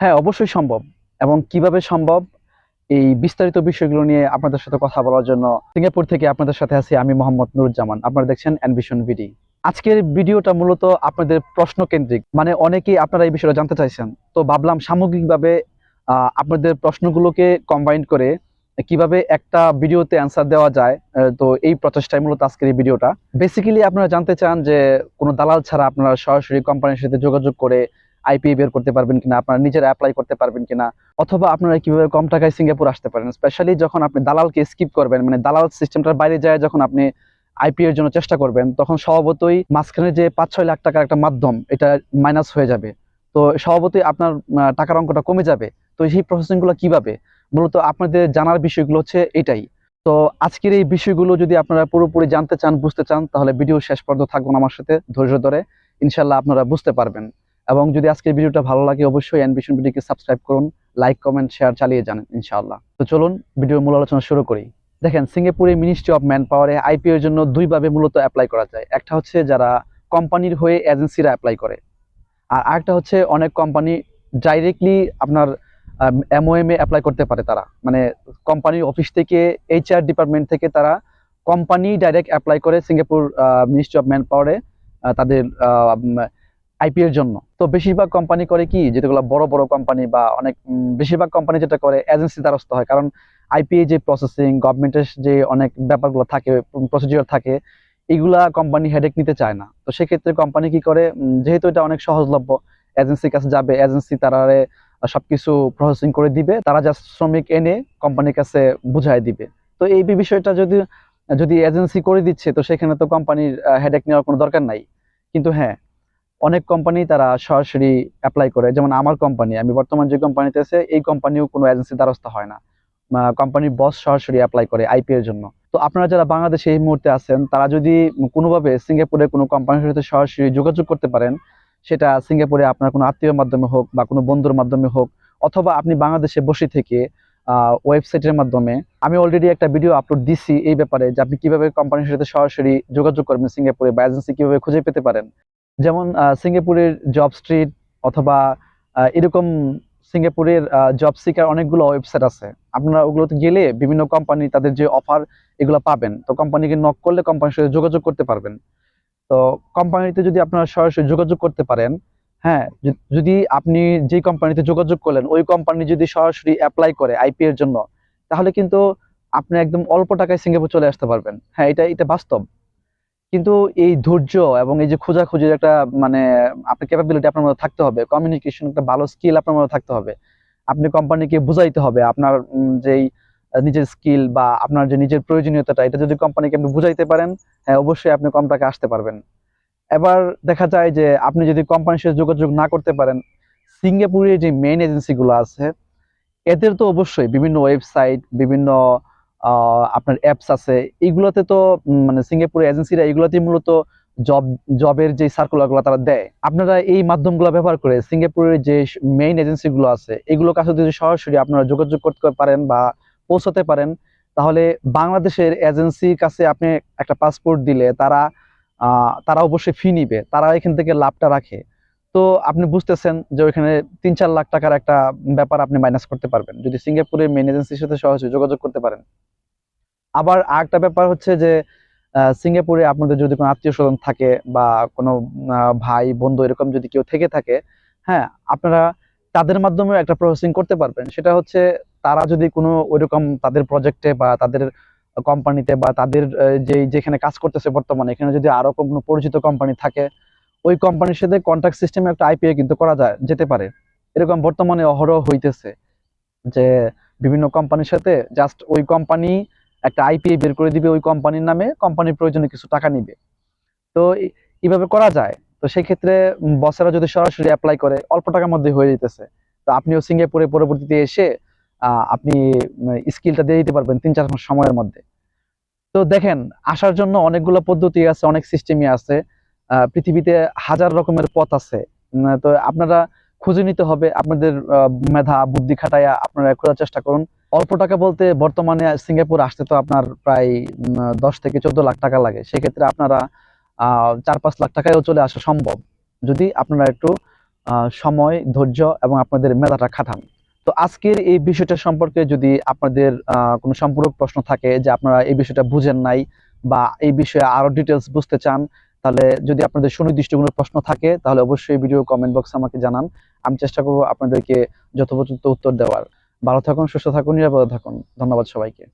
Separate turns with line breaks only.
হ্যাঁ অবশ্যই সম্ভব। এবং কীভাবে সম্ভব, এই বিস্তারিত বিষয়গুলো নিয়ে আপনাদের সাথে কথা বলার জন্য সিঙ্গাপুর থেকে আপনাদের সাথে আছি আমি মোহাম্মদ নুরুজ্জামান। আপনারা দেখছেন অ্যানভিশন ভিডি আজকের ভিডিওটা মূলত আপনাদের প্রশ্ন কেন্দ্রিক। মানে অনেকেই আপনারা এই বিষয়টা জানতে চাইছেন। তো ভাবলাম সামগ্রিকভাবে আপনাদের প্রশ্নগুলোকে কম্বাইন করে কীভাবে একটা ভিডিওতে অ্যান্সার দেওয়া যায় তো এই প্রচেষ্টাই মূলত আজকের এই ভিডিওটা। বেসিক্যালি আপনারা জানতে চান যে কোনো দালাল ছাড়া আপনারা সরাসরি কোম্পানির সাথে যোগাযোগ করে আইপি বের করতে পারবেন কিনা, আপনারা নিজেরা অ্যাপ্লাই করতে পারবেন কিনা, অথবা আপনারা কীভাবে কম টাকায় সিঙ্গাপুর আসতে পারেন। স্পেশালি যখন আপনি দালালকে স্কিপ করবেন মানে দালাল সিস্টেমটার বাইরে যায় যখন আপনি আইপি এর জন্য চেষ্টা করবেন, তখন স্বভাবতই মাঝখানে যে পাঁচ ছয় লাখ টাকার একটা মাধ্যম, এটা মাইনাস হয়ে যাবে। তো স্বভাবতই আপনার টাকার অঙ্কটা কমে যাবে। তো সেই প্রসেসিংগুলো কীভাবে? মূলত আপনাদের জানার বিষয়গুলো হচ্ছে এটাই। তো আজকের এই বিষয়গুলো যদি আপনারা পুরোপুরি জানতে চান, বুঝতে চান, তাহলে ভিডিও শেষ পর্যন্ত থাকবেন আমার সাথে ধৈর্য ধরে। ইনশাল্লাহ আপনারা বুঝতে পারবেন। এবং যদি আজকের ভিডিওটা ভালো লাগে, অবশ্যই অ্যানভিশন ভিডিওকে সাবস্ক্রাইব করুন, লাইক, কমেন্ট, শেয়ার চালিয়ে যান, ইনশাআল্লাহ। তো চলুন, ভিডিওর মূল আলোচনা শুরু করি। দেখেন, সিঙ্গাপুরে মিনিস্ট্রি অফ ম্যান পাওয়ারে আইপিও এর জন্য দুইভাবে মূলত অ্যাপ্লাই করা যায়। একটা হচ্ছে যারা কোম্পানির হয়ে এজেন্সিরা অ্যাপ্লাই করে। আর আরেকটা হচ্ছে অনেক কোম্পানি ডাইরেক্টলি আপনার এমওএম এ অ্যাপ্লাই করতে পারে তারা। মানে কোম্পানির অফিস থেকে এইচআর ডিপার্টমেন্ট থেকে তারা কোম্পানি ডাইরেক্ট অ্যাপ্লাই করে সিঙ্গাপুর মিনিস্ট্রি অফ ম্যান পাওয়ারে তাদের এর জন্য। তো বেশিরভাগ কোম্পানি করে কি, যেগুলো বড় বড় কোম্পানি বা অনেক বেশিরভাগ কোম্পানি যেটা করে এজেন্সি দ্বারস্থ হয়। কারণ আইপিএ যে প্রসেসিং গভর্নমেন্টের যে অনেক ব্যাপারগুলো থাকে প্রসিডিওর থাকে, এগুলা কোম্পানি হেডেক নিতে চায় না। তো সেক্ষেত্রে কোম্পানি কি করে যেহেতু এটা অনেক সহজলভ্য এজেন্সির কাছে যাবে এজেন্সি তারারে সবকিছু প্রসেসিং করে দিবে, তারা যা শ্রমিক এনে কোম্পানির কাছে বুঝাই দিবে। তো এই বিষয়টা যদি যদি এজেন্সি করে দিচ্ছে, তো সেখানে তো কোম্পানির হেডেক নেওয়ার কোনো দরকার নাই। কিন্তু হ্যাঁ অনেক কোম্পানি তারা সরাসরি অ্যাপ্লাই করে। যেমন আমার কোম্পানি আমি বর্তমান যে কোম্পানিতে আছে, এই কোম্পানিও কোনো এজেন্সি দ্বারস্থ হয় না। কোম্পানির বস সরাসরি অ্যাপ্লাই করে আইপি এর জন্য। তো আপনারা যারা বাংলাদেশে এই মুহূর্তে আছেন, তারা যদি কোনোভাবে সিঙ্গাপুরে কোনো কোম্পানির সাথে সরাসরি যোগাযোগ করতে পারেন, সেটা সিঙ্গাপুরে আপনার কোনো আত্মীয়র মাধ্যমে হোক বা কোনো বন্ধুর মাধ্যমে হোক, অথবা আপনি বাংলাদেশে বসে থেকে ওয়েবসাইটের মাধ্যমে, আমি অলরেডি একটা ভিডিও আপলোড দিছি এই ব্যাপারে যে আপনি কীভাবে কোম্পানির সাথে সরাসরি যোগাযোগ করবেন সিঙ্গাপুরে বা এজেন্সি কীভাবে খুঁজে পেতে পারেন। যেমন সিঙ্গাপুরের জব স্ট্রিট অথবা এরকম সিঙ্গাপুরের জব সিকার অনেকগুলো ওয়েবসাইট আছে। আপনারা ওগুলোতে গেলে বিভিন্ন কোম্পানি তাদের যে অফার এগুলো পাবেন। তো কোম্পানিকে নক করলে কোম্পানির সাথে যোগাযোগ করতে পারবেন। তো কোম্পানিতে যদি আপনারা সরাসরি যোগাযোগ করতে পারেন হ্যাঁ যদি আপনি যে কোম্পানিতে যোগাযোগ করলেন, ওই কোম্পানি যদি সরাসরি অ্যাপ্লাই করে আইপি এর জন্য, তাহলে কিন্তু আপনি একদম অল্প টাকায় সিঙ্গাপুর চলে আসতে পারবেন। হ্যাঁ এটা এটা বাস্তব। কিন্তু এই ধৈর্য এবং এই যে খোঁজাখুঁজির একটা মানে আপনার ক্যাপাবিলিটি আপনার মধ্যে থাকতে হবে কমিউনিকেশন একটা ভালো স্কিল আপনার মধ্যে থাকতে হবে। আপনি কোম্পানিকে বুঝাইতে হবে, আপনার যেই নিজের স্কিল বা আপনার যে নিজের প্রয়োজনীয়তাটা, এটা যদি কোম্পানিকে আপনি বুঝাইতে পারেন হ্যাঁ অবশ্যই আপনি কম টাকা আসতে পারবেন। এবার দেখা যায় যে, আপনি যদি কোম্পানির সাথে যোগাযোগ না করতে পারেন, সিঙ্গাপুরের যে মেইন এজেন্সিগুলো আছে, এদের তো অবশ্যই বিভিন্ন ওয়েবসাইট বিভিন্ন আপনার অ্যাপস আছে। এইগুলোতে তো মানে সিঙ্গাপুরের এজেন্সিরা এগুলোতে মূলত জব জবের যে সার্কুলারগুলো তারা দেয়। আপনারা এই মাধ্যমগুলো ব্যবহার করে সিঙ্গাপুরের যে মেইন এজেন্সিগুলো আছে, এগুলোর কাছে যদি সরাসরি আপনারা যোগাযোগ করতে পারেন বা পৌঁছাতে পারেন, তাহলে বাংলাদেশের এজেন্সির কাছে আপনি একটা পাসপোর্ট দিলে তারা তারা অবশ্যই ফি নিবে। তারা এখান থেকে লাভটা রাখে। তো আপনি বুঝতেছেন যে ওইখানে তিন চার লাখ টাকার একটা ব্যাপার আপনি মাইনাস করতে পারবেন। যদি সিঙ্গাপুরের মেন এজেন্সির সাথে সরাসরি যোগাযোগ করতে পারেন। আবার আরেকটা ব্যাপার হচ্ছে যে সিঙ্গাপুরে আপনাদের যদি কোনো আত্মীয় স্বজন থাকে বা কোনো ভাই, বন্ধু এরকম যদি কেউ থেকে থাকে হ্যাঁ আপনারা তাদের মাধ্যমে একটা প্রসেসিং করতে পারবেন। সেটা হচ্ছে তারা যদি কোনো ওইরকম তাদের প্রজেক্টে বা তাদের কোম্পানিতে বা তাদের যে যেখানে কাজ করতেছে বর্তমানে, এখানে যদি আরও কোনো পরিচিত কোম্পানি থাকে ওই কোম্পানির সাথে কন্ট্যাক্ট সিস্টেমে একটা আইপিএ কিন্তু করা যায়, যেতে পারে। এরকম বর্তমানে অহরহ হইতেছে যে বিভিন্ন কোম্পানির সাথে জাস্ট ওই কোম্পানি একটা আইপিএ বের করে দিবে ওই কোম্পানির নামে কোম্পানির প্রয়োজনে কিছু টাকা নিবে। তো এইভাবে করা যায়। তো সেই ক্ষেত্রে বসেরা যদি সরাসরি অ্যাপ্লাই করে, অল্প টাকার মধ্যে হয়ে যেতেছে তো আপনিও সিঙ্গাপুরে পরবর্তীতে এসে আপনি স্কিলটা দিয়ে দিতে পারবেন তিন চার মাস সময়ের মধ্যে। তো দেখেন, আসার জন্য অনেকগুলো পদ্ধতি আছে, অনেক সিস্টেমই আছে। পৃথিবীতে হাজার রকমের পথ আছে। তো আপনারা খুঁজে নিতে হবে। আপনাদের মেধা, বুদ্ধি খাটাইয়া আপনারা খোঁজার চেষ্টা করুন। অল্প টাকা বলতে বর্তমানে সিঙ্গাপুর আসতে তো আপনার প্রায় দশ থেকে চোদ্দ লাখ টাকা লাগে। সেক্ষেত্রে আপনারা চার পাঁচ লাখ টাকায়ও চলে আসা সম্ভব। যদি আপনারা একটু সময়, ধৈর্য এবং আপনাদের মেধাটা খাটান। তো আজকের এই বিষয়টা সম্পর্কে যদি আপনাদের কোনো সম্পূরক প্রশ্ন থাকে যে আপনারা এই বিষয়টা বুঝেন নাই বা এই বিষয়ে আরও ডিটেলস বুঝতে চান তাহলে যদি আপনাদের সুনির্দিষ্ট কোনো প্রশ্ন থাকে, তাহলে অবশ্যই ভিডিও কমেন্ট বক্সে আমাকে জানান। আমি চেষ্টা করব আপনাদেরকে যথোপযুক্ত উত্তর দেওয়ার। ভালো থাকুন, সুস্থ থাকুন, নিরাপদে থাকুন। ধন্যবাদ সবাইকে।